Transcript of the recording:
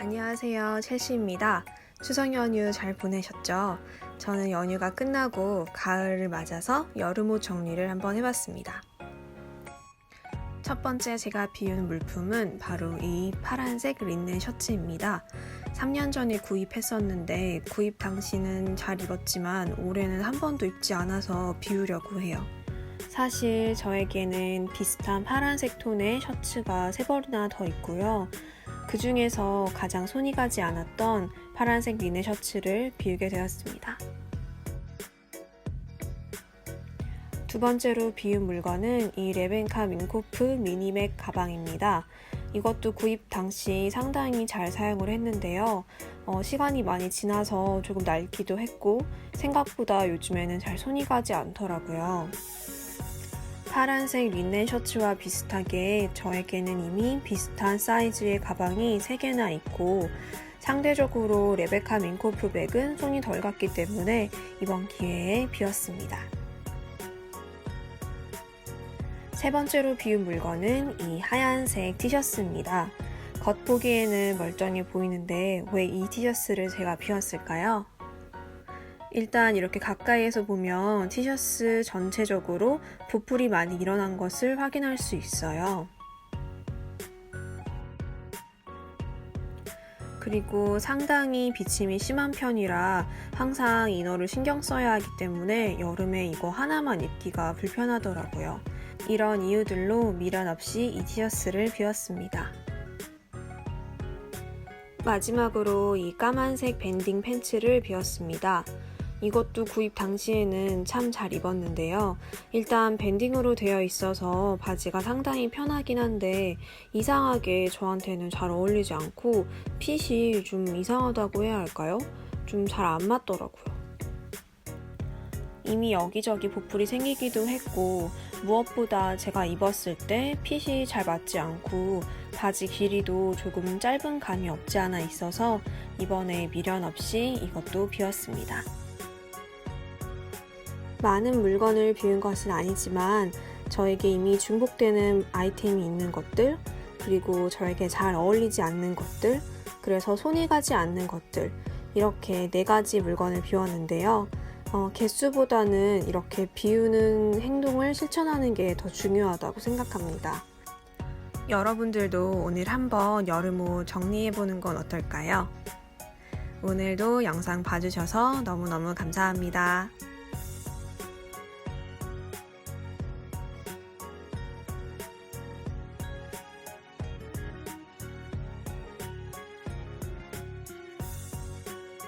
안녕하세요. 첼시입니다. 추석 연휴 잘 보내셨죠? 저는 연휴가 끝나고 가을을 맞아서 여름옷 정리를 한번 해봤습니다. 첫 번째 제가 비운 물품은 바로 이 파란색 린넨 셔츠입니다. 3년 전에 구입했었는데 구입 당시는 잘 입었지만 올해는 한 번도 입지 않아서 비우려고 해요. 사실 저에게는 비슷한 파란색 톤의 셔츠가 세 벌이나 더 있고요. 그 중에서 가장 손이 가지 않았던 파란색 리네 셔츠를 비우게 되었습니다. 두 번째로 비운 물건은 이 레벤카 민코프 미니맥 가방입니다. 이것도 구입 당시 상당히 잘 사용을 했는데요. 어, 시간이 많이 지나서 조금 낡기도 했고 생각보다 요즘에는 잘 손이 가지 않더라고요. 파란색 린넨 셔츠와 비슷하게 저에게는 이미 비슷한 사이즈의 가방이 3개나 있고 상대적으로 레베카 민코프 백은 손이 덜 갔기 때문에 이번 기회에 비웠습니다. 세 번째로 비운 물건은 이 하얀색 티셔츠입니다. 겉보기에는 멀쩡해 보이는데 왜 이 티셔츠를 제가 비웠을까요? 일단 이렇게 가까이에서 보면 티셔츠 전체적으로 부풀이 많이 일어난 것을 확인할 수 있어요. 그리고 상당히 비침이 심한 편이라 항상 이너를 신경 써야 하기 때문에 여름에 이거 하나만 입기가 불편하더라고요. 이런 이유들로 미련 없이 이 티셔츠를 비웠습니다. 마지막으로 이 까만색 밴딩 팬츠를 비웠습니다. 이것도 구입 당시에는 참 잘 입었는데요. 일단 밴딩으로 되어 있어서 바지가 상당히 편하긴 한데 이상하게 저한테는 잘 어울리지 않고 핏이 좀 이상하다고 해야 할까요? 좀 잘 안 맞더라고요. 이미 여기저기 보풀이 생기기도 했고 무엇보다 제가 입었을 때 핏이 잘 맞지 않고 바지 길이도 조금 짧은 감이 없지 않아 있어서 이번에 미련 없이 이것도 비웠습니다. 많은 물건을 비운 것은 아니지만 저에게 이미 중복되는 아이템이 있는 것들, 그리고 저에게 잘 어울리지 않는 것들, 그래서 손이 가지 않는 것들, 이렇게 네 가지 물건을 비웠는데요. 어, 개수보다는 이렇게 비우는 행동을 실천하는 게 더 중요하다고 생각합니다. 여러분들도 오늘 한번 여름옷 정리해보는 건 어떨까요? 오늘도 영상 봐주셔서 너무너무 감사합니다.